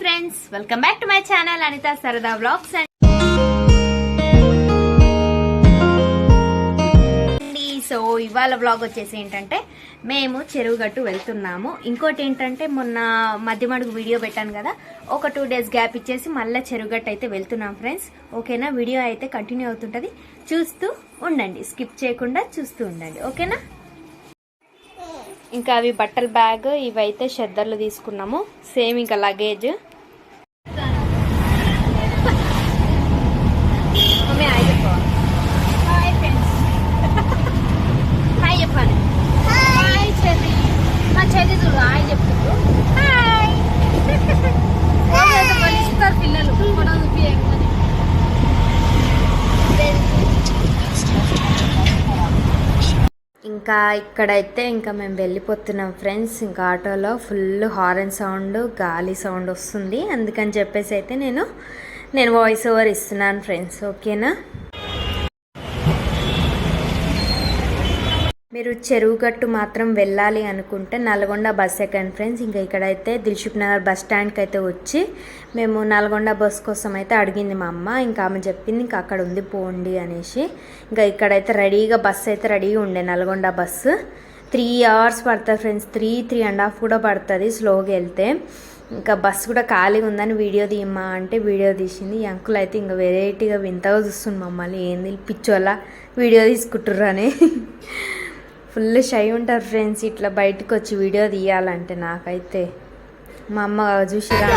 Friends welcome back to my channel Anitha సరదా blogs అండి so ఇవాళ బ్లాగ్ వచ్చేసి ఏంటంటే మేము చెరువు గట్టు వెళ్తున్నాము. ఇంకోటి ఏంటంటే మొన్న మధ్యమడుగు వీడియో పెట్టాను కదా ఒక టూ డేస్ గ్యాప్ ఇచ్చేసి మళ్ళీ చెరువుగట్టు అయితే వెళ్తున్నాం ఫ్రెండ్స్ ఓకేనా? వీడియో అయితే కంటిన్యూ అవుతుంటుంది. చూస్తూ ఉండండి. స్కిప్ చేయకుండా చూస్తూ ఉండండి. ఓకేనా? ఇంకా అవి బట్టల బ్యాగ్ ఇవైతే షెద్దర్లు తీసుకున్నాము. సేమ్ ఇంకా లగేజ్ హాయ్ చెప్పండి హాయ్ చెల్లి మా చెల్లి చూడు హాయ్ చెప్తుండ్రు హాయ్ ఇస్తారు పిల్లలు కూడా చూపించమని ఇంకా ఇక్కడైతే ఇంకా మేము వెళ్ళిపోతున్నాం ఫ్రెండ్స్. ఇంకా ఆటోలో ఫుల్ హారన్ సౌండ్ గాలి సౌండ్ వస్తుంది. అందుకని చెప్పేసి అయితే నేను నేను వాయిస్ ఓవర్ ఇస్తున్నాను ఫ్రెండ్స్. ఓకేనా? మీరు చెరువు గట్టు మాత్రం వెళ్ళాలి అనుకుంటే నల్గొండ బస్ ఎక్కండి ఫ్రెండ్స్. ఇంకా ఇక్కడైతే దిల్షుక్ నగర్ బస్ స్టాండ్కి అయితే వచ్చి మేము నల్గొండ బస్ కోసం అయితే అడిగింది మా అమ్మ. ఇంకా ఆమె చెప్పింది ఇంకా అక్కడ ఉంది పోండి అనేసి. ఇంకా ఇక్కడైతే రెడీగా బస్ అయితే రెడీగా ఉండే నల్గొండ బస్సు త్రీ అవర్స్ పడుతుంది friends. Three three and half కూడా పడుతుంది స్లోగా వెళ్తే. ఇంకా బస్సు కూడా ఖాళీగా ఉందని వీడియో తీయమ్మా అంటే వీడియో తీసింది. ఈ అంకుల్ అయితే ఇంకా వెరైటీగా వింతగా చూస్తుంది మమ్మల్ని. ఏంది పిచ్చోలా వీడియో తీసుకుంటుర్రు అని. ఫుల్ షై ఉంటారు ఫ్రెండ్స్. ఇట్లా బయటకు వచ్చి వీడియో తీయాలంటే నాకైతే. మా అమ్మ చూసిరా?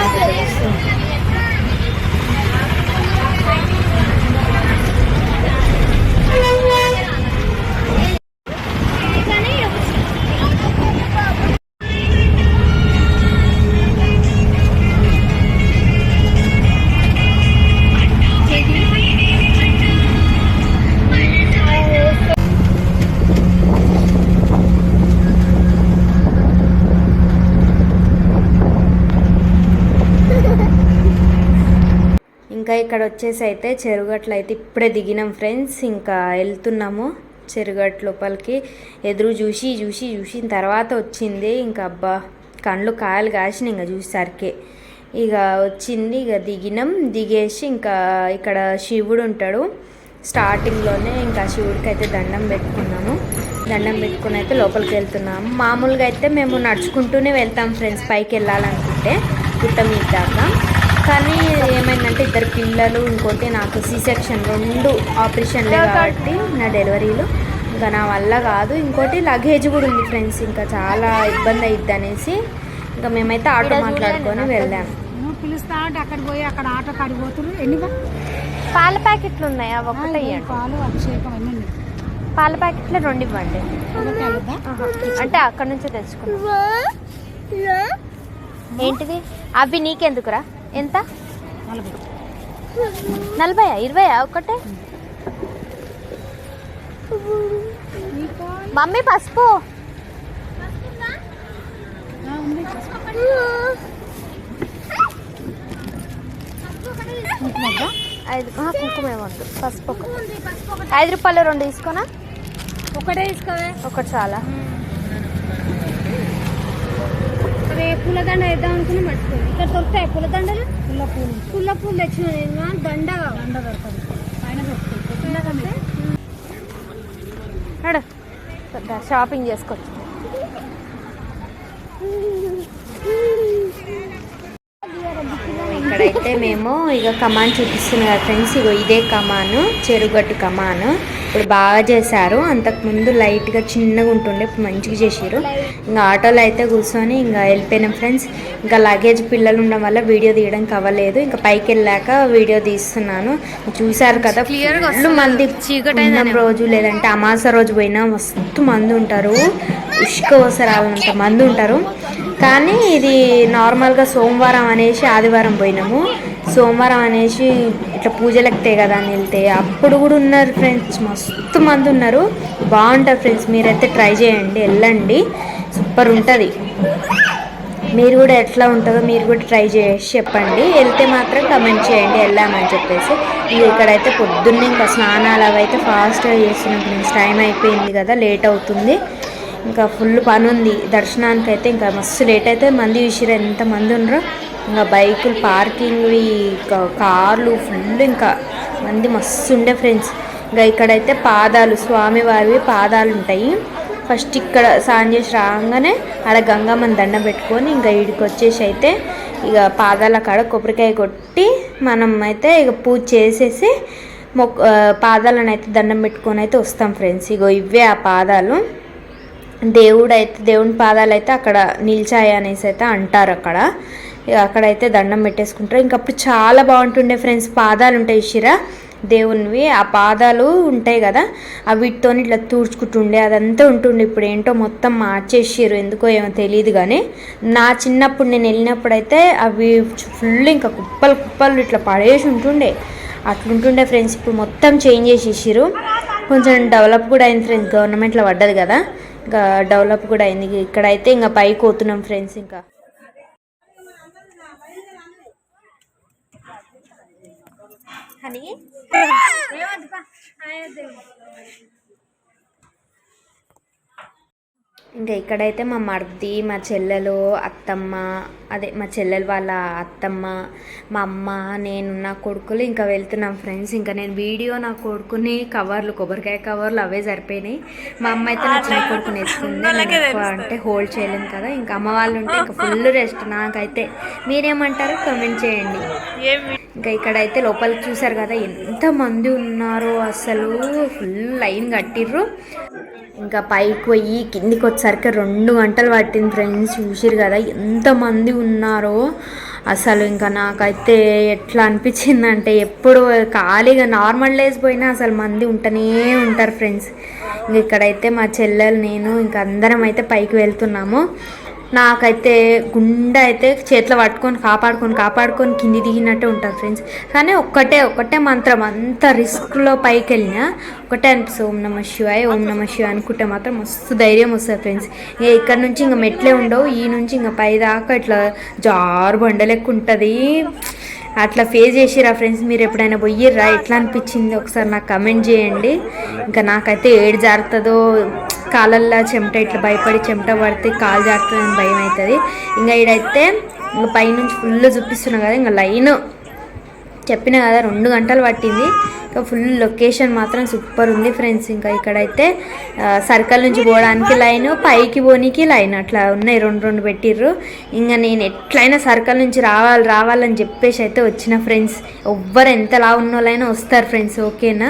వచ్చేసి అయితే చెరుగట్లు అయితే ఇప్పుడే దిగినాం ఫ్రెండ్స్. ఇంకా వెళ్తున్నాము చెరుగట్ లోపలికి. ఎదురు చూసి చూసి చూసిన తర్వాత వచ్చింది. ఇంకా అబ్బా కళ్ళు కాయలు కాసిన ఇంకా చూసేసరికి. ఇక వచ్చింది ఇక దిగినాం. దిగేసి ఇంకా ఇక్కడ శివుడు ఉంటాడు. స్టార్టింగ్లోనే ఇంకా శివుడికి అయితే దండం పెట్టుకున్నాము. దండం పెట్టుకుని అయితే లోపలికి వెళ్తున్నాము. మామూలుగా అయితే మేము నడుచుకుంటూనే వెళ్తాం ఫ్రెండ్స్. పైకి వెళ్ళాలనుకుంటే గుట్ట మీద దాకా కానీ ఏమైందంటే ఇద్దరు పిల్లలు ఇంకోటి నాకు సి సెక్షన్ రెండు ఆపరేషన్లే కాబట్టి నా డెలివరీలు. ఇంకా నా వల్ల కాదు. ఇంకోటి లగేజ్ కూడా ఉంది ఫ్రెండ్స్ ఇంకా చాలా ఇబ్బంది అయ్యిద్ది అనేసి ఇంకా మేమైతే ఆటో మాట్లాడుకొని వెళ్ళాము నువ్వు పిలుస్తా అంటే అక్కడ పోయి అక్కడ ఆటో కాడికి పోతున్నారు ఎన్ని పాల ప్యాకెట్లు ఉన్నాయి? అవి ఒకటి పాలు అభిషేకం అన్నీ. పాల ప్యాకెట్లు రెండు ఇవ్వండి? అంటే అక్కడ నుంచే తెచ్చుకున్నాం ఏంటిది? అవి నీకెందుకురా? ఎంత? నలభై. ఇరవై ఒకటే మమ్మీ పసుపు? ఐదు కుంకుమ పసుపు ఐదు రూపాయలు రెండు తీసుకోనా? ఒకటే తీసుకోవే. ఒకటి చాలా. అదే పూలదండ వేద్దాం అనుకుని మర్చిపోయింది ఇక్కడ దొరుకుతాయి పూలదండలు? పుల్ల పూలు పుల్ల పూలు తెచ్చిన నేను దండ. దండ దొరకదు పైన దొరుకుతాయి పుల్లదండ నడు దా, షాపింగ్ చేసుకోవచ్చు. ఇక్కడైతే మేము ఇక కమాన్ చూపిస్తున్నాం కదా ఫ్రెండ్స్. ఇగో ఇదే కమాను చెరుగట్టు కమాను. ఇప్పుడు బాగా చేశారు. అంతకుముందు లైట్గా చిన్నగా ఉంటుండే ఇప్పుడు మంచిగా చేసారు ఇంకా ఆటోలో అయితే కూర్చొని ఇంకా వెళ్ళిపోయినాం ఫ్రెండ్స్. ఇంకా లగేజ్ పిల్లలు ఉండడం వల్ల వీడియో తీయడానికి అవ్వలేదు ఇంకా పైకి వెళ్ళాక వీడియో తీస్తున్నాను. చూసారు కదా ఫుల్ మంది ఉన్నం రోజు. లేదంటే అమాస రోజు పోయినా మస్తు మంది ఉంటారు. ఉష్క అవసరాలంత మంది ఉంటారు. కానీ ఇది నార్మల్గా సోమవారం అనేసి ఆదివారం పోయినాము. సోమవారం అనేసి ఇట్లా పూజలకు కదా అని వెళ్తే అప్పుడు కూడా ఉన్నారు ఫ్రెండ్స్ మస్తు మంది ఉన్నారు. బాగుంటారు ఫ్రెండ్స్ మీరైతే ట్రై చేయండి వెళ్ళండి. సూపర్ ఉంటుంది. మీరు కూడా ఎట్లా ఉంటుందో మీరు కూడా ట్రై చేసి చెప్పండి. వెళ్తే మాత్రం కమెంట్ చేయండి వెళ్ళామని చెప్పేసి. ఇది ఇక్కడైతే పొద్దున్నే ఇంకా స్నానాలు అవి అయితే ఫాస్ట్గా చేస్తున్నాం ఫ్రెండ్స్ టైం అయిపోయింది కదా లేట్ అవుతుంది. ఇంకా ఫుల్ పని ఉంది దర్శనానికి అయితే ఇంకా మస్తు లేట్ అయితే మంది చూసిరు ఎంత మంది ఉండరో ఇంకా బైకులు పార్కింగ్వి ఇంకా కార్లు ఫుల్ ఇంకా మంది మస్తు ఉండే ఫ్రెండ్స్ ఇంకా ఇక్కడైతే పాదాలు స్వామివారివి పాదాలు ఉంటాయి ఫస్ట్ ఇక్కడ స్నానం చేసి రాగానే ఆడ గంగమ్మని దండం పెట్టుకొని ఇంకా ఇక్కడికి వచ్చేసి అయితే ఇక పాదాల కాడ కొబ్బరికాయ కొట్టి మనం అయితే ఇక పూజ చేసేసి మొక్ పాదాలను అయితే దండం పెట్టుకొని అయితే వస్తాం ఫ్రెండ్స్ ఇగో ఇవే ఆ పాదాలు. దేవుడు అయితే దేవుని పాదాలు అయితే అక్కడ నిలిచాయి అనేసి అయితే అంటారు అక్కడ. అక్కడైతే దండం పెట్టేసుకుంటారు. ఇంకప్పుడు చాలా బాగుంటుండే ఫ్రెండ్స్ పాదాలు ఉంటాయి ఇషిరా దేవునివి ఆ పాదాలు ఉంటాయి కదా ఆ వీటితోని ఇట్లా తూడ్చుకుంటుండే అదంతా ఉంటుండే. ఇప్పుడు ఏంటో మొత్తం మార్చేసారు ఎందుకో ఏమో తెలియదు కానీ నా చిన్నప్పుడు నేను వెళ్ళినప్పుడు అయితే అవి ఫుల్ ఇంకా కుప్పలు కుప్పలు ఇట్లా పడేసి ఉంటుండే. అట్లుంటుండే ఫ్రెండ్స్ ఇప్పుడు మొత్తం చేంజ్ చేసేసారు కొంచెం డెవలప్ కూడా అయింది ఫ్రెండ్స్ గవర్నమెంట్లో పడ్డది కదా. ఇంకా డెవలప్ కూడా అయింది. ఇక్కడైతే ఇంకా పైకి పోతున్నాం ఫ్రెండ్స్ ఇంకా. এখানে হ্যাঁ। ఇంకా ఇక్కడైతే మా మర్ది మా చెల్లెలు అత్తమ్మ అదే మా చెల్లెలు వాళ్ళ అత్తమ్మ మా అమ్మ నేను నా కొడుకులు ఇంకా వెళ్తున్నాం ఫ్రెండ్స్. ఇంకా నేను వీడియో నా కొడుకుని కవర్లు కొబ్బరికాయ కవర్లు అవే సరిపోయినాయి. మా అమ్మ అయితే నా చిన్న కొడుకుని వేసుకుంది అంటే హోల్డ్ చేయలేను కదా. ఇంకా అమ్మ వాళ్ళు ఉంటే ఇంకా ఫుల్ రెస్ట్. నాకైతే మీరేమంటారు కమెంట్ చేయండి. ఇంకా ఇక్కడైతే లోపలికి చూసారు కదా ఎంత మంది ఉన్నారో అసలు. ఫుల్ లైన్ కట్టిర్రు. ఇంకా పైకి పోయి కిందికి వచ్చేసరికి రెండు గంటలు పట్టింది ఫ్రెండ్స్. చూసిరు కదా ఎంతమంది ఉన్నారో. అసలు ఇంకా నాకైతే ఎట్లా అనిపించిందంటే ఎప్పుడు ఖాళీగా నార్మల్ డేస్ పోయినా అసలు మంది ఉంటూనే ఉంటారు ఫ్రెండ్స్. ఇంక ఇక్కడైతే మా చెల్లెలు నేను ఇంకా అందరం అయితే పైకి వెళ్తున్నాము. నాకైతే గుండె అయితే చేతిలో పట్టుకొని కాపాడుకొని కాపాడుకొని కింది దిగినట్టే ఉంటుంది ఫ్రెండ్స్ కానీ ఒక్కటే ఒక్కటే మంత్రం అంత రిస్క్లో పైకి వెళ్ళినా ఒకటే అనిపిస్తుంది. ఓం నమ శివాయ ఓం నమ శివాయ అనుకుంటే మాత్రం మస్తు ధైర్యం వస్తుంది ఫ్రెండ్స్ ఇక ఇక్కడ నుంచి ఇంకా మెట్లే ఉండవు ఈ నుంచి ఇంకా పై దాకా ఇట్లా జారు బండలెక్కు ఉంటుంది. అట్లా ఫేస్ చేసిరా ఫ్రెండ్స్ మీరు ఎప్పుడైనా పోయిర్రా? ఎట్లా అనిపించింది? ఒకసారి నాకు కమెంట్ చేయండి. ఇంకా నాకైతే ఏడు జారుతుందో కాళ్ళల్లో చెమట ఇట్లా భయపడి చెమట పడితే కాలు జారుతుందని భయం అవుతుంది. ఇంకా ఈడైతే ఇంకా పైనుంచి ఫుల్ చూపిస్తున్నా కదా ఇంకా లైన్ చెప్పిన కదా రెండు గంటలు పట్టింది. ఇంకా ఫుల్ లొకేషన్ మాత్రం సూపర్ ఉంది ఫ్రెండ్స్. ఇంకా ఇక్కడైతే సర్కిల్ నుంచి పోవడానికి లైన్ పైకి పోనీకి లైన్ అట్లా ఉన్నాయి రెండు రెండు పెట్టిర్రు. ఇంకా నేను ఎట్లయినా సర్కిల్ నుంచి రావాలి రావాలని చెప్పేసి అయితే వచ్చిన ఫ్రెండ్స్. ఎవ్వరు ఎంతలా ఉన్న ఉన్నోళ్ళైనా వస్తారు ఫ్రెండ్స్ ఓకేనా?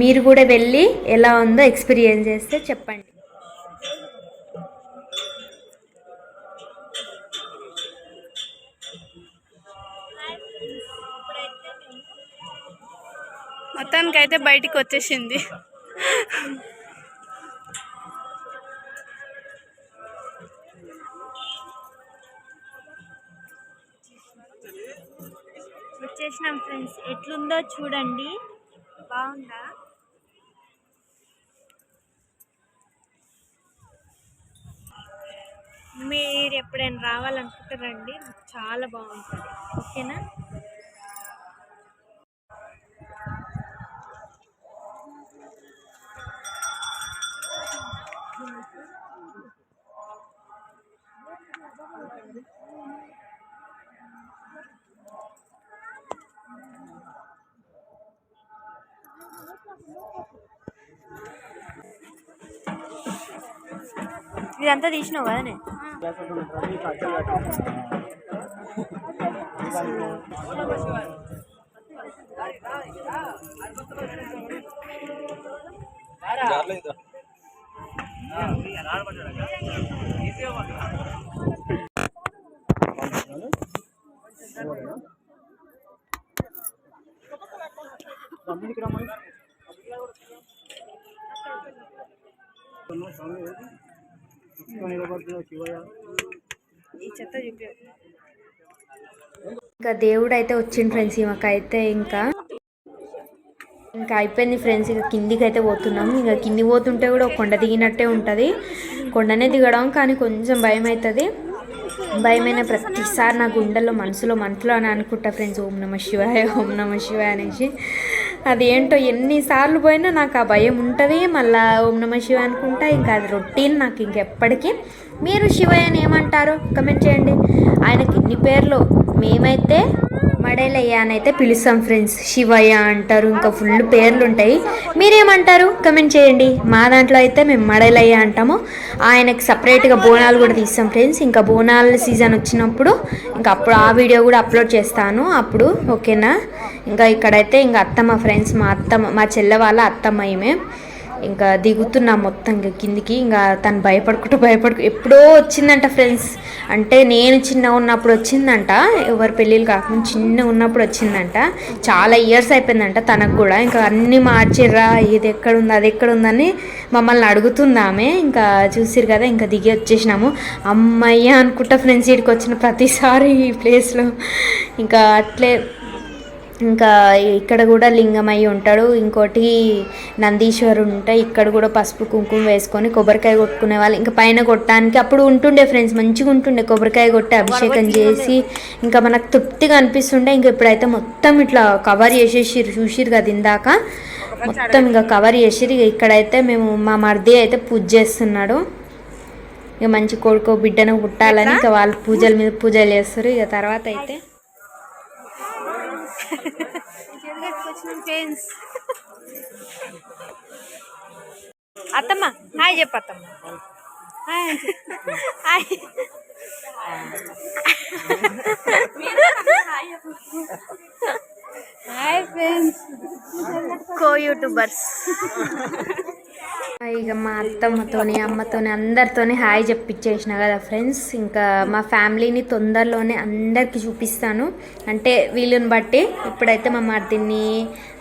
మీరు కూడా వెళ్ళి ఎలా ఉందో ఎక్స్పీరియన్స్ చేస్తే చెప్పండి. మొత్తానికి అయితే బయటికి వచ్చేసింది. వచ్చేసినాం ఫ్రెండ్స్. ఎట్లుందో చూడండి. బాగుందా? మీరు ఎప్పుడైనా రావాలనుకుంటారండి చాలా బాగుంటుంది. ఓకేనా? ఇదంతా తీసినావు కదా ఈ చెత్త చూపి ఇంకా దేవుడు అయితే వచ్చింది ఫ్రెండ్స్ ఈమెకైతే ఇంకా. ఇంకా అయిపోయింది ఫ్రెండ్స్ ఇక కిందికి అయితే పోతున్నాం. ఇంకా కింది పోతుంటే కూడా కొండ దిగినట్టే ఉంటుంది. కొండనే దిగడం కానీ కొంచెం భయం అవుతుంది భయమైన ప్రతిసారి నా గుండెల్లో మనసులో మనసులో అని అనుకుంటా ఫ్రెండ్స్ ఓం నమ శివాయ ఓం నమ శివాయ అనేసి. అదేంటో ఎన్నిసార్లు పోయినా నాకు ఆ భయం ఉంటుంది. మళ్ళీ ఓం నమ శివ అనుకుంటా. ఇంకా అది రొటీన్ నాకు ఇంకెప్పటికీ. మీరు శివయ్యని ఏమంటారు? కమెంట్ చేయండి. ఆయనకి ఇన్ని పేర్లు. మేమైతే మడేలయ్య అని అయితే పిలుస్తాం ఫ్రెండ్స్ శివయ్య అంటారు ఇంకా ఫుల్ పేర్లు ఉంటాయి మీరేమంటారు? కమెంట్ చేయండి. మా దాంట్లో అయితే మేము మడేలయ్య అంటాము. ఆయనకి సపరేట్గా బోనాలు కూడా తీస్తాం ఫ్రెండ్స్ ఇంకా బోనాల సీజన్ వచ్చినప్పుడు ఇంకా అప్పుడు ఆ వీడియో కూడా అప్లోడ్ చేస్తాను అప్పుడు ఓకేనా ఇంకా ఇక్కడైతే ఇంకా అత్తమ్మ ఫ్రెండ్స్ మా అత్తమ్మ మా చెల్లె వాళ్ళ అత్తమ్మ ఈమె. ఇంకా దిగుతున్నా మొత్తం కిందికి ఇంకా తను భయపడుకుంటూ భయపడుకు ఎప్పుడో వచ్చిందంట ఫ్రెండ్స్. అంటే నేను చిన్న ఉన్నప్పుడు వచ్చిందంట ఎవరి పెళ్ళిళ్ళు కాకుండా చిన్న ఉన్నప్పుడు వచ్చిందంట. చాలా ఇయర్స్ అయిపోయిందంట తనకు కూడా. ఇంకా అన్నీ మార్చిర్రా ఇది ఎక్కడుంది అది ఎక్కడ ఉందని మమ్మల్ని అడుగుతుందామే ఇంకా చూసిరు కదా ఇంకా దిగి వచ్చేసినాము. అమ్మయ్య అనుకుంటా ఫ్రెండ్స్ ఇక్కడికి వచ్చిన ప్రతిసారి ఈ ప్లేస్లో ఇంకా అట్లే ఇంకా ఇక్కడ కూడా లింగమయ్య ఉంటాడు. ఇంకోటి నందీశ్వరుడు ఉంటాయి ఇక్కడ కూడా పసుపు కుంకుమ వేసుకొని కొబ్బరికాయ కొట్టుకునే వాళ్ళు. ఇంకా పైన కొట్టడానికి అప్పుడు ఉంటుండే ఫ్రెండ్స్ మంచిగా ఉంటుండే. కొబ్బరికాయ కొట్టి అభిషేకం చేసి ఇంకా మనకు తృప్తిగా అనిపిస్తుండే. ఇంకా ఇప్పుడైతే మొత్తం ఇట్లా కవర్ చేసేసి చూసిరు కదా ఇందాక? మొత్తం ఇంకా కవర్ చేసిరు ఇక ఇక్కడైతే మేము మా మర్ది అయితే పూజ చేస్తున్నాడు. ఇక మంచి కొడుకో బిడ్డను పుట్టాలని ఇంకా వాళ్ళు పూజల మీద పూజలు చేస్తారు. ఇక తర్వాత అయితే ఫ్రెండ్స్ అత్తమ్మ హాయ్ చెప్పు అత్తమ్మ. హాయ్. చెప్పు. Hi. Hi friends co YouTubers ఇక మా అత్తమ్మతోని అమ్మతోని అందరితోని హాయ్ చెప్పించేసిన కదా ఫ్రెండ్స్ ఇంకా మా ఫ్యామిలీని తొందరలోనే అందరికి చూపిస్తాను. అంటే వీళ్ళని బట్టి ఇప్పుడైతే మా మర్దిని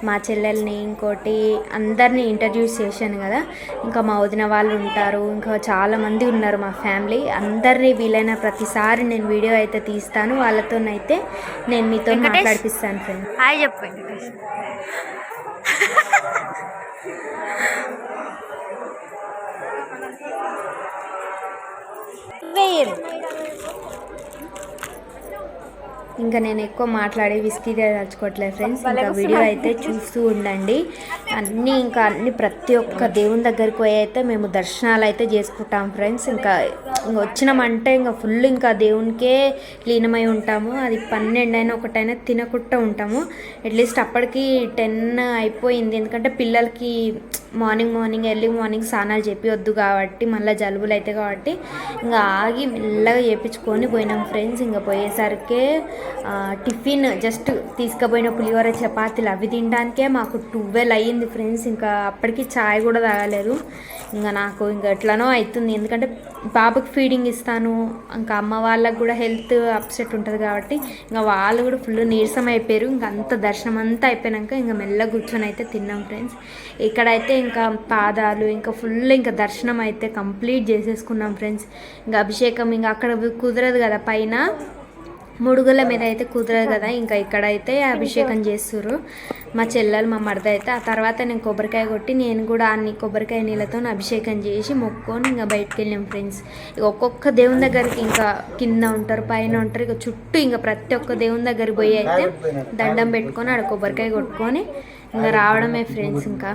మా చెల్లెల్ని ఇంకోటి అందరినీ ఇంట్రడ్యూస్ చేశాను కదా. ఇంకా మా వదిన వాళ్ళు ఉంటారు ఇంకా చాలా మంది ఉన్నారు మా ఫ్యామిలీ అందరినీ వీలైన ప్రతిసారి నేను వీడియో అయితే తీస్తాను. వాళ్ళతోనైతే నేను మీతో? మాట్లాడిపిస్తాను ఫ్రెండ్స్ హాయ్ చెప్పు వెంకటేష్. వేయరు ఇంకా నేను ఎక్కువ మాట్లాడి విస్కీ తలుచుకోవట్లేదు ఫ్రెండ్స్ ఇంకా వీడియో అయితే చూస్తూ ఉండండి. అన్నీ ఇంకా అన్ని ప్రతి ఒక్క దేవుని దగ్గరికి పోయి అయితే మేము దర్శనాలు అయితే చేసుకుంటాం ఫ్రెండ్స్ ఇంకా ఇంక వచ్చినామంటే ఇంకా ఫుల్ ఇంకా దేవునికే లీనమై ఉంటాము. అది పన్నెండు అయినా ఒకటైనా తినకుండా ఉంటాము. అట్లీస్ట్ అప్పటికి టెన్ అయిపోయింది. ఎందుకంటే పిల్లలకి మార్నింగ్ మార్నింగ్ ఎర్లీ మార్నింగ్ స్నానాలు చెప్పివద్దు కాబట్టి మళ్ళీ జలుబులు అవుతాయి కాబట్టి ఇంకా ఆగి మెల్లగా చేపించుకొని పోయినాం ఫ్రెండ్స్. ఇంకా పోయేసరికే టిఫిన్ జస్ట్ తీసుకుపోయిన పులిహోర చపాతీలు అవి తినడానికే మాకు ట్వెల్వ్ అయ్యింది ఫ్రెండ్స్. ఇంకా అప్పటికి చాయ్ కూడా తాగలేదు. ఇంకా నాకు ఇంకా ఎట్లనో అవుతుంది ఎందుకంటే బాబుకి ఫీడింగ్ ఇస్తాను. ఇంకా అమ్మ వాళ్ళకు కూడా హెల్త్ అప్సెట్ ఉంటుంది కాబట్టి ఇంకా వాళ్ళు కూడా ఫుల్ నీరసం అయిపోయారు. ఇంకా అంత దర్శనం అంతా అయిపోయినాక ఇంకా మెల్లగా కూర్చొని అయితే తిన్నాం ఫ్రెండ్స్. ఇక్కడైతే ఇంకా పాదాలు ఇంకా ఫుల్ ఇంకా దర్శనం అయితే కంప్లీట్ చేసేసుకున్నాం ఫ్రెండ్స్ ఇంకా అభిషేకం ఇంకా అక్కడ కుదరదు కదా పైన ముడుగుల మీద అయితే కుదరదు కదా ఇంకా ఇక్కడైతే అభిషేకం చేస్తారు మా చెల్లెలు మా మరద అయితే. ఆ తర్వాత నేను కొబ్బరికాయ కొట్టి నేను కూడా అన్ని కొబ్బరికాయ నీళ్ళతో అభిషేకం చేసి మొక్కొని ఇంకా బయటకు వెళ్ళాం ఫ్రెండ్స్ ఇక ఒక్కొక్క దేవుని దగ్గరికి ఇంకా కింద ఉంటారు పైన ఉంటారు. ఇక చుట్టూ ఇంకా ప్రతి ఒక్క దేవుని దగ్గరికి పోయి అయితే దండం పెట్టుకొని ఆడ కొబ్బరికాయ కొట్టుకొని ఇంకా రావడమే ఫ్రెండ్స్ ఇంకా.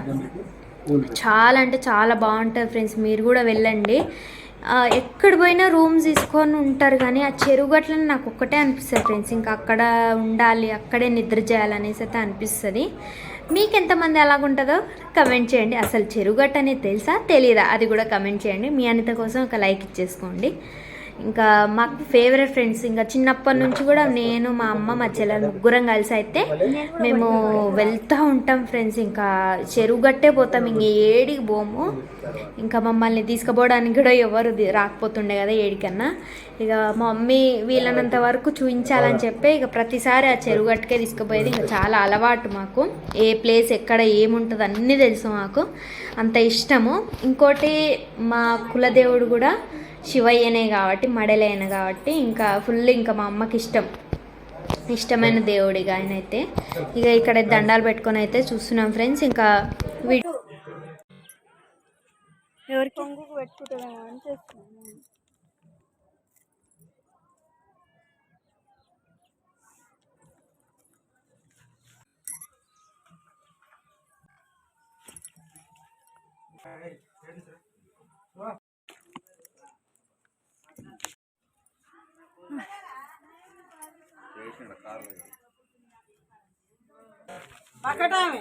చాలా అంటే చాలా బాగుంటుంది ఫ్రెండ్స్ మీరు కూడా వెళ్ళండి. ఎక్కడ పోయినా రూమ్స్ తీసుకొని ఉంటారు కానీ ఆ చెరువు గట్లని నాకు ఒక్కటే అనిపిస్తుంది ఫ్రెండ్స్ ఇంకా అక్కడ ఉండాలి అక్కడే నిద్ర చేయాలనేసి అయితే అనిపిస్తుంది. మీకు ఎంతమంది ఎలాగుంటుందో కమెంట్ చేయండి. అసలు చెరువు గట్ట అనేది తెలుసా? తెలియదా అది కూడా కమెంట్ చేయండి. మీ అనిత కోసం ఒక లైక్ ఇచ్చేసుకోండి. ఇంకా మాకు ఫేవరెట్ ఫ్రెండ్స్ ఇంకా చిన్నప్పటి నుంచి కూడా నేను మా అమ్మ మా చెల్లెలు ముగ్గురం కలిసి అయితే మేము వెళ్తూ ఉంటాం ఫ్రెండ్స్ ఇంకా చెరువు గట్టే పోతాం ఇంక ఏడికి పోము. ఇంకా మమ్మల్ని తీసుకుపోవడానికి కూడా ఎవరు రాకపోతుండే కదా ఏడికన్నా. ఇక మా మమ్మీ వీళ్ళనంత వరకు చూపించాలని చెప్పి ఇక ప్రతిసారి ఆ చెరువు గట్టుకే తీసుకుపోయేది ఇంకా చాలా అలవాటు మాకు. ఏ ప్లేస్ ఎక్కడ ఏముంటుంది అన్నీ తెలుసు మాకు. అంత ఇష్టము. ఇంకోటి మా కులదేవుడు కూడా శివయ్యనే కాబట్టి మడలైన కాబట్టి ఇంకా ఫుల్ ఇంకా మా అమ్మకి ఇష్టం. ఇష్టమైన దేవుడిగా ఆయన అయితే ఇక ఇక్కడ దండాలు పెట్టుకొని అయితే చూస్తున్నాం ఫ్రెండ్స్. ఇంకా ఎవరికి? పొంగుకు పెట్టుకుంటుందేమో అని చేస్తున్నాను. పక్కటామి.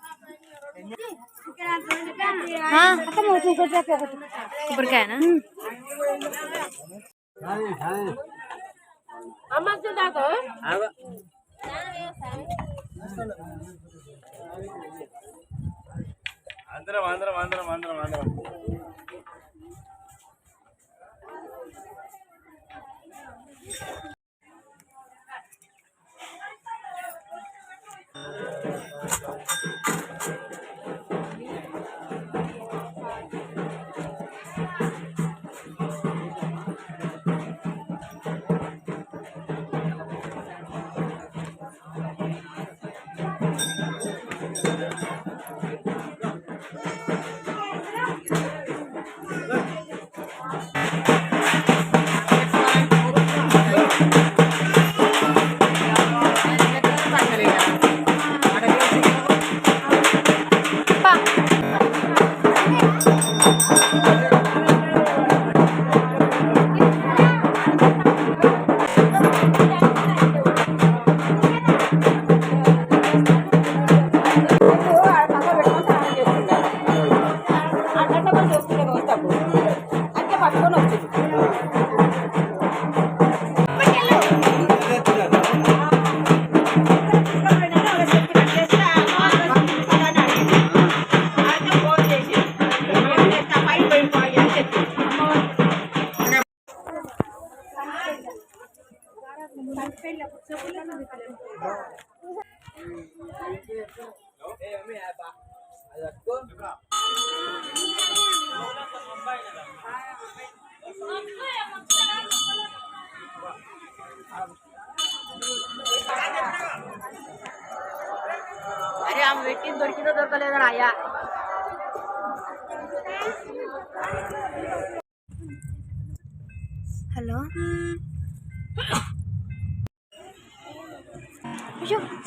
కొబ్బరికాయనా? అందరం అందరం అందరం అందరం అందరం.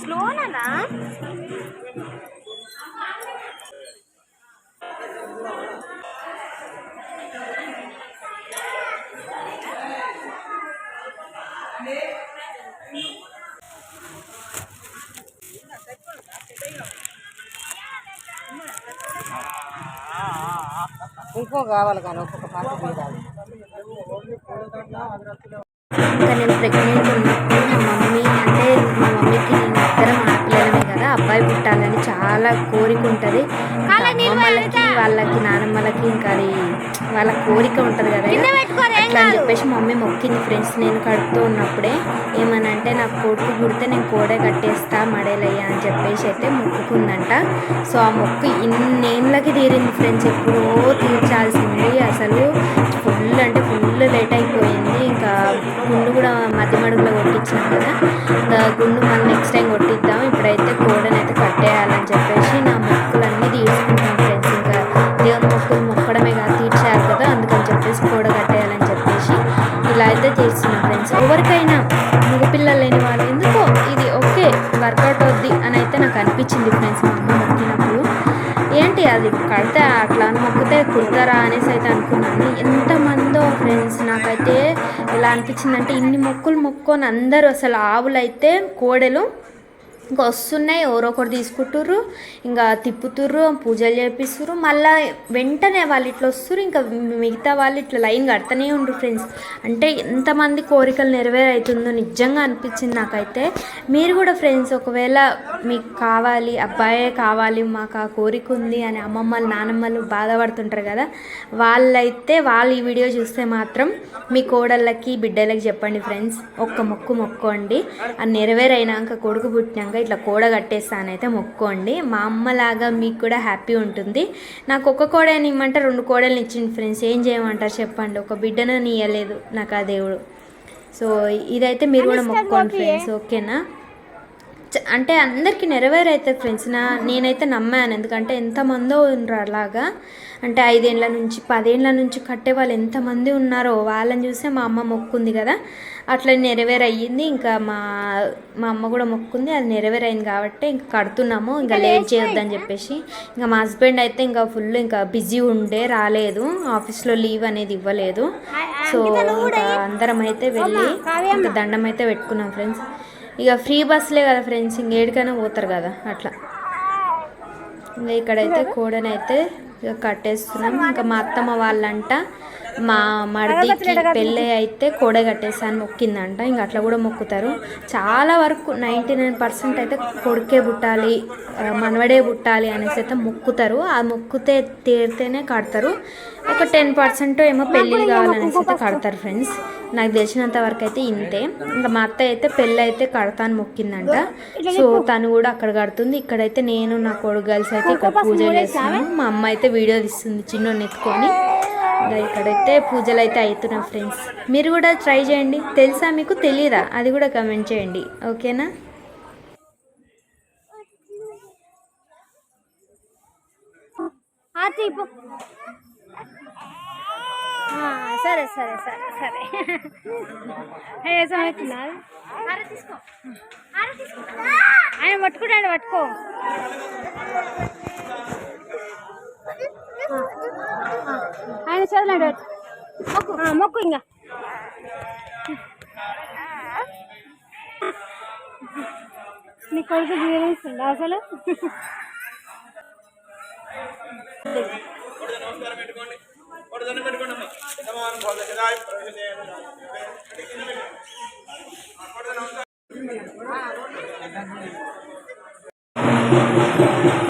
స్లోనా ఇంకో కావాలి కానీ ఒక్కొక్క పాట తీయాలి ఇంకా నేను ప్రెగ్నెంట్ అబ్బాయి పుట్టాలని చాలా కోరిక ఉంటుంది. అమ్మమ్మలకి వాళ్ళకి నానమ్మలకి ఇంకా అది వాళ్ళ కోరిక ఉంటుంది కదా. అట్లా అని చెప్పేసి మమ్మీ మొక్కింది ఫ్రెండ్స్ నేను కడుపుతూ ఉన్నప్పుడే ఏమనంటే నాకు కొడుకు పుడితే నేను కోడే కట్టేస్తా మడేలయ్యా అని చెప్పేసి అయితే మొక్కుకుందంట. సో ఆ మొక్కు ఇన్నేళ్ళకి తీరింది ఫ్రెండ్స్ ఎప్పుడో తీర్చాల్సింది. అసలు ఫుల్ అంటే ఫుల్ లేట్ అయిపోయింది. గుండు కూడా మధ్య మడుగులో కొట్టించాం కదా. ఇంకా గుండు మళ్ళీ నెక్స్ట్ టైం కొట్టిద్దాం. ఇప్పుడైతే కోడని అయితే కట్టేయాలని చెప్పేసి నా మొక్కులన్నీ తీసుకుంటాం ఫ్రెండ్స్ ఇంకా దేవుని మొక్కులు మొక్కడమే కాదు తీర్చారు కదా. అందుకని చెప్పేసి కోడ కట్టేయాలని చెప్పేసి ఇలా అయితే చేస్తున్నాం ఫ్రెండ్స్ ఎవరికైనా మగపిల్లలు లేని వాళ్ళు ఎందుకో ఇది ఓకే వర్కౌట్ అవుద్ది అని అయితే నాకు అనిపించింది ఫ్రెండ్స్ మా అమ్మ. అది కడితే అట్లా అని మొక్కితే కుడతారా అనేసి అయితే అనుకున్నాను. ఎంతమందో ఫ్రెండ్స్ నాకైతే ఎలా అనిపించిందంటే ఇన్ని మొక్కులు మొక్కొని అందరూ అసలు ఆవులు అయితే కోడెలు ఇంకా వస్తున్నాయి ఎవరో ఒకరు తీసుకుంటుర్రు ఇంకా తిప్పుతుర్రు పూజలు చేపిస్తుర్రు. మళ్ళీ వెంటనే వాళ్ళు ఇట్లా వస్తుర్రు ఇంకా మిగతా వాళ్ళు ఇట్లా లైన్ కడతనే ఉండ్రు ఫ్రెండ్స్. అంటే ఎంతమంది కోరికలు నెరవేరవుతుందో నిజంగా అనిపించింది నాకైతే. మీరు కూడా ఫ్రెండ్స్ ఒకవేళ మీకు కావాలి అబ్బాయే కావాలి మాకు ఆ కోరిక ఉంది అని అమ్మమ్మలు నానమ్మలు బాధపడుతుంటారు కదా వాళ్ళైతే వాళ్ళు ఈ వీడియో చూస్తే మాత్రం మీ కోడళ్ళకి బిడ్డలకి చెప్పండి ఫ్రెండ్స్. ఒక్క మొక్కు మొక్కోండి అది నెరవేరైనాక కొడుకు పుట్టినాక ఇట్లా కోడ కట్టేస్తానైతే మొక్కోండి. మా అమ్మలాగా మీకు కూడా హ్యాపీ ఉంటుంది. నాకు ఒక కోడని ఇమ్మంటే రెండు కోడల్ని ఇచ్చింది ఫ్రెండ్స్. ఏం చేయమంటారు చెప్పండి. ఒక బిడ్డను నీయలేదు నాకు ఆ దేవుడు. సో ఇదైతే మీరు కూడా మొక్కోండి ఫ్రెండ్స్. ఓకేనా? అంటే అందరికీ నెరవేరైతే ఫ్రెండ్స్ నా నేనైతే నమ్మాను. ఎందుకంటే ఎంతమందో ఉన్నారు అలాగా. అంటే ఐదేళ్ళ నుంచి పదేళ్ళ నుంచి కట్టే వాళ్ళు ఎంతమంది ఉన్నారో వాళ్ళని చూసే మా అమ్మ మొక్కుంది కదా. అట్లా నెరవేరయ్యింది. ఇంకా మా మా అమ్మ కూడా మొక్కుంది. అది నెరవేరైంది కాబట్టి ఇంకా కడుతున్నాము. ఇంకా లేట్ చేయొద్దని చెప్పేసి ఇంకా మా హస్బెండ్ అయితే ఇంకా ఫుల్ ఇంకా బిజీ ఉండే రాలేదు. ఆఫీస్లో లీవ్ అనేది ఇవ్వలేదు. సో ఇంకా అందరం అయితే వెళ్ళి ఇంకా దండం అయితే పెట్టుకున్నాం ఫ్రెండ్స్. ఇక ఫ్రీ బస్సులే కదా ఫ్రెండ్స్. ఇంకేడికైనా పోతారు కదా. అట్లా. ఇంకా ఇక్కడైతే కోడనైతే కట్టేస్తున్నాం. ఇంకా మా అత్తమ్మ వాళ్ళంట మా మరిదికి పెళ్ళి అయితే కోడ కట్టేసాను మొక్కిందంట. ఇంకా అట్లా కూడా మొక్కుతారు. చాలా వరకు నైంటీ నైన్ పర్సెంట్ అయితే కొడుకే పుట్టాలి మనవడే పుట్టాలి అనేసి అయితే మొక్కుతారు. ఆ మొక్కుతే తీరితేనే కడతారు. ఒక టెన్ పర్సెంట్ ఏమో పెళ్ళిళ్ళు కావాలనేసి అయితే కడతారు ఫ్రెండ్స్. నాకు తెలిసినంత వరకు అయితే ఇంతే. ఇంకా మా అత్త అయితే పెళ్ళి అయితే కడతాను మొక్కిందంట. సో తను కూడా అక్కడ కడుతుంది. ఇక్కడైతే నేను నా కొడుకు గర్ల్స్ అయితే ఇక్కడ పూజ చేస్తాను మా అమ్మ అయితే వీడియో తీస్తుంది చిన్న ఎత్తుకొని. ఇక్కడైతే పూజలు అయితే అవుతున్నాయి ఫ్రెండ్స్. మీరు కూడా ట్రై చేయండి. తెలుసా మీకు? తెలీదా? అది కూడా కమెంట్ చేయండి. ఓకేనా? సరే సరే సరే సరే. ఏ ఆయన పట్టుకుంటాడు పట్టుకో. ఆయన చదవండి మొక్కు ఆ, మొక్కు ఇంకా నీ కొడుకు జీవిస్తుందా అసలు ఇంకా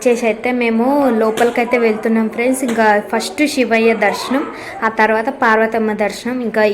వచ్చేసి అయితే మేము లోపలికైతే వెళ్తున్నాం ఫ్రెండ్స్. ఇంకా ఫస్ట్ శివయ్య దర్శనం ఆ తర్వాత పార్వతమ్మ దర్శనం ఇంకా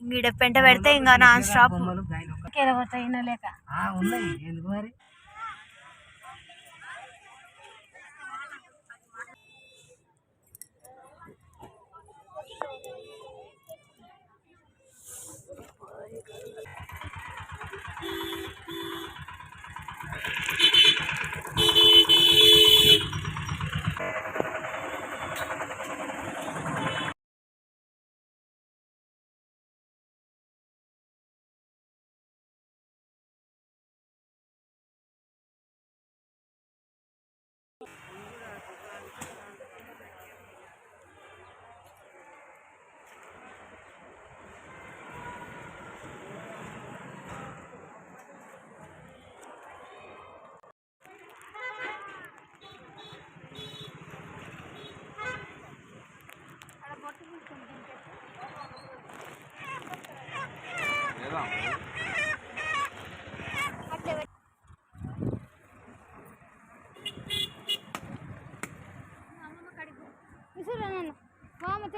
ఈ- ఇంకేమో దాట్ గీడ పెంట పెడితే ఇంకా నాన్ స్టాప్. లేక.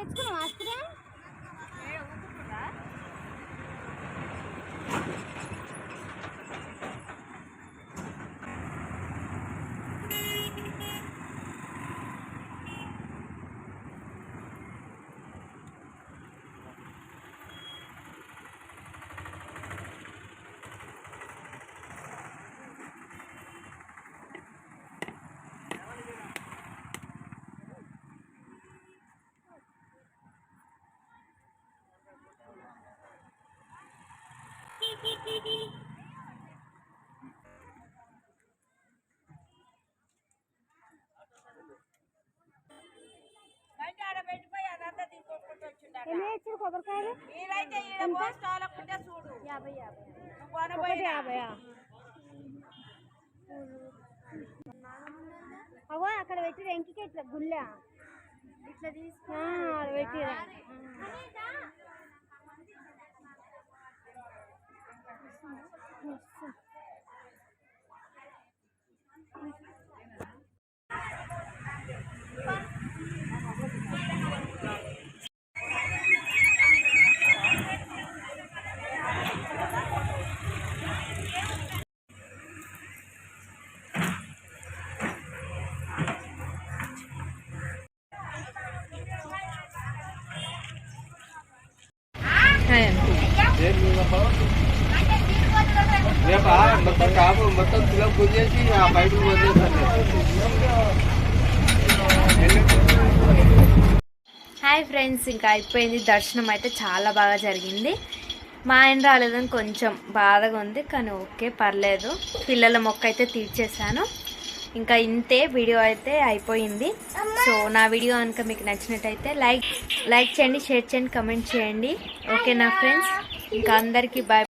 ఉన్నాయి ఎందుకు ఎన్ని తెచ్చారు కొబ్బరికాయలు? యాభై యాభై. ఒకటి యాభై అవో అక్కడ పెట్టి వెంకికి ఇట్లా గుళ్ళ. ఇట్లా తీసుకు పెట్టి హాయ్ అండి రేపా మొత్తం కాపు మొత్తం ఆ బయటకు హాయ్ ఫ్రెండ్స్ ఇంకా అయిపోయింది. దర్శనం అయితే చాలా బాగా జరిగింది. మా ఆయన రాలేదని కొంచెం బాధగా ఉంది కానీ ఓకే పర్లేదు. పిల్లల మొక్క అయితే తీర్చేశాను. ఇంకా ఇంతే వీడియో అయితే అయిపోయింది. సో నా వీడియో కనుక మీకు నచ్చినట్టయితే లైక్ లైక్ చేయండి షేర్ చేయండి కమెంట్ చేయండి. ఓకే నా ఫ్రెండ్స్ ఇంకా అందరికీ బాయ్